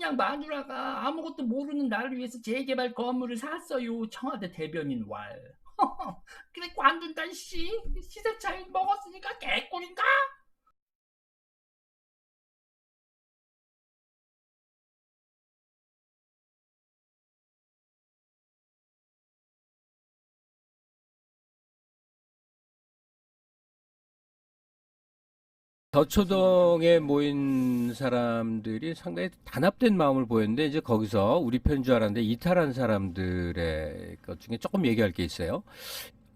그냥 마누라가 아무것도 모르는 나를 위해서 재개발 건물을 샀어요. 청와대 대변인 왈. 그래 관둔단 씨 시세 차이 먹었으니까 개 저초동에 모인 사람들이 상당히 단합된 마음을 보였는데 이제 거기서 우리 편인 줄 알았는데 이탈한 사람들의 것 중에 조금 얘기할 게 있어요.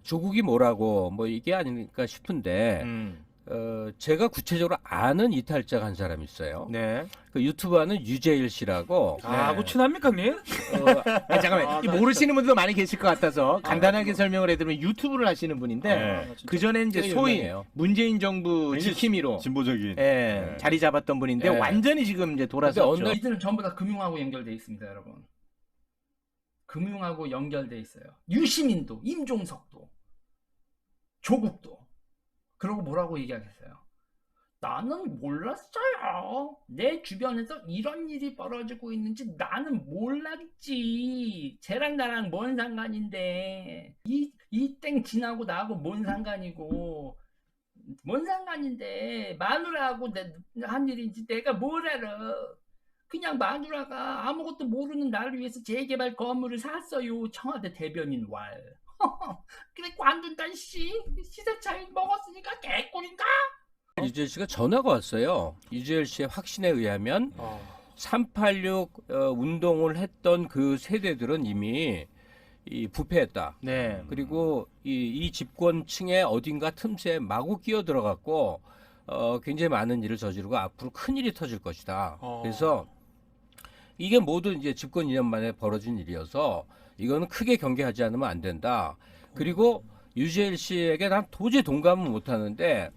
조국이 뭐라고 뭐 이게 아닐까 싶은데 음. 어, 제가 구체적으로 아는 이탈자가 한 사람 있어요. 네. 그 유튜브 하는 유재일 씨라고 아, 네. 그 친합니까, 님? 어, 아, 잠깐만. 아, 이 나 모르시는 분들도 많이 계실 것 같아서 간단하게 설명을 해드리면 유튜브를 하시는 분인데 네. 그 전에 이제 꽤 소위 유명해요. 문재인 정부 굉장히 지킴이로 진보적인. 예, 네. 자리 잡았던 분인데 네. 완전히 지금 이제 근데 돌아섰죠. 어느 이들은 전부 다 금융하고 연결돼 있습니다, 여러분. 금융하고 연결돼 있어요. 유시민도, 임종석도, 조국도. 그러고 뭐라고 얘기하겠어요? 나는 몰랐어요. 내 주변에서 이런 일이 벌어지고 있는지 나는 몰랐지. 쟤랑 나랑 뭔 상관인데. 이, 이 땡 지나고 나하고 뭔 상관이고. 뭔 상관인데. 마누라하고 내, 한 일인지 내가 뭘 알아. 그냥 마누라가 아무것도 모르는 나를 위해서 재개발 건물을 샀어요. 청와대 대변인 왈. 그래 관둔단 씨 시세 차이 먹었으니까 개꿀인가? 유재일 씨가 전화가 왔어요. 유재일 씨의 확신에 의하면 어. 386 어, 운동을 했던 그 세대들은 이미 이 부패했다. 네. 그리고 이, 이 집권층의 어딘가 틈새에 마구 끼어 들어갔고 어, 굉장히 많은 일을 저지르고 앞으로 큰 일이 터질 것이다. 어. 그래서 이게 모두 이제 집권 2년 만에 벌어진 일이어서 이거는 크게 경계하지 않으면 안 된다. 그리고 유재일 씨에게 난 도저히 동감은 못 하는데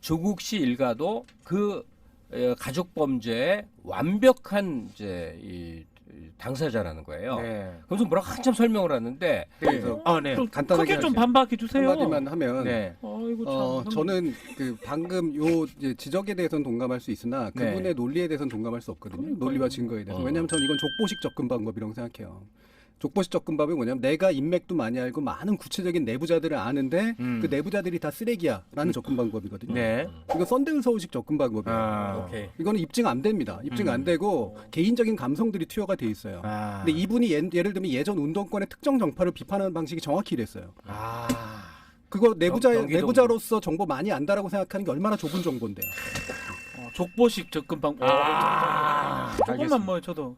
조국 씨 일가도 그 에, 가족 범죄의 완벽한 이제 이, 이 당사자라는 거예요. 네. 그래서 뭐라고 한참 설명을 하는데 그래서 아, 네. 좀 간단하게 크게 좀 하세요. 반박해 주세요. 한마디만 하면 네. 아이고 참. 어, 저는 그 방금 요 이제 지적에 대해서는 동감할 수 있으나 네. 그분의 논리에 대해서는 동감할 수 없거든요. 그러니까요. 논리와 증거에 대해서. 어. 왜냐하면 저는 이건 족보식 접근 방법이라고 생각해요. 족보식 접근 방법이 뭐냐면 내가 인맥도 많이 알고 많은 구체적인 내부자들을 아는데 음. 그 내부자들이 다 쓰레기야라는 접근 방법이거든요. 네. 이거 썬데우서우식 접근 방법이에요. 아. 오케이. 이거는 입증 안 됩니다. 입증 음. 안 되고 개인적인 감성들이 투여가 돼 있어요. 아. 근데 이분이 예, 예를 들면 예전 운동권의 특정 정파를 비판하는 방식이 정확히 이랬어요. 아. 그거 내부자 경기도 내부자로서 정보 많이 안다라고 생각하는 게 얼마나 좁은 정보인데요. 어, 족보식 접근 방법. 아. 조금만 뭐 저도